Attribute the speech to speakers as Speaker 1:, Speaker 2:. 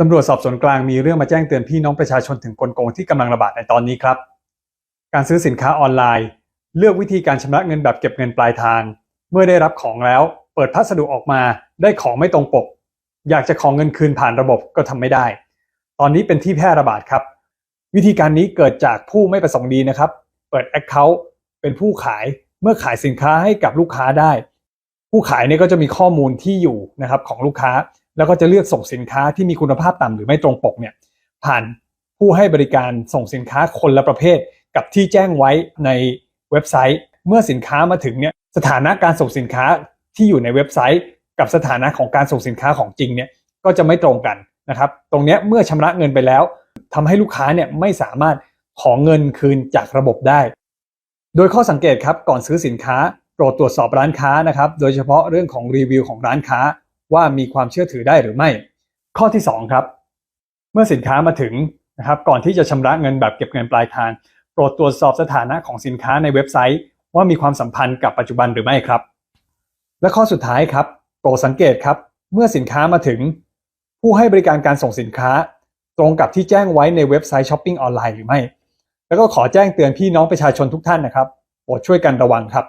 Speaker 1: ตำรวจสอบสวนกลางมีเรื่องมาแจ้งเตือนพี่น้องประชาชนถึงกลโกงที่กำลังระบาดในตอนนี้ครับ การซื้อสินค้าออนไลน์ เลือกวิธีการชำระเงินแบบเก็บเงินปลายทาง เมื่อได้รับของแล้ว เปิดพัสดุออกมาได้ของไม่ตรงปก อยากจะของเงินคืนผ่านระบบก็ทำไม่ได้ ตอนนี้เป็นที่แพร่ระบาดครับ วิธีการนี้เกิดจากผู้ไม่ประสงค์ดีนะครับ เปิด Account เป็นผู้ขายเมื่อขายสินค้าให้กับลูกค้าได้ ผู้ขายเนี่ยก็จะมีข้อมูลที่อยู่นะครับของลูกค้า แล้วก็จะเลือกส่งสินค้าที่มีคุณภาพต่ำหรือไม่ตรงปกเนี่ยผ่านผู้ให้บริการส่งสินค้าคนละประเภท กับที่แจ้งไว้ในเว็บไซต์ เมื่อสินค้ามาถึงเนี่ยสถานะการส่งสินค้าที่อยู่ในเว็บไซต์ กับสถานะของการส่งสินค้าของจริงเนี่ยก็จะไม่ตรงกันนะครับ ตรงนี้เมื่อชำระเงินไปแล้วทำให้ลูกค้าเนี่ยไม่สามารถขอเงินคืนจากระบบได้ โดยข้อสังเกตครับก่อนซื้อสินค้าโปรดตรวจสอบร้านค้านะครับ โดยเฉพาะเรื่องของรีวิวของร้านค้า ว่ามีความเชื่อถือได้หรือไม่ ข้อที่ 2 ครับ เมื่อสินค้ามาถึงนะครับก่อนที่จะชำระเงินแบบเก็บเงินปลายทางโปรดตรวจสอบสถานะของสินค้าในเว็บไซต์ ว่ามีความสัมพันธ์กับปัจจุบันหรือไม่ครับ และข้อสุดท้ายครับโปรดสังเกตครับ เมื่อสินค้ามาถึง ผู้ให้บริการการส่งสินค้า ตรงกับที่แจ้งไว้ในเว็บไซต์ช้อปปิ้งออนไลน์หรือไม่ แล้วก็ขอแจ้งเตือนพี่น้องประชาชนทุกท่านนะครับโปรดช่วยกันระวังครับ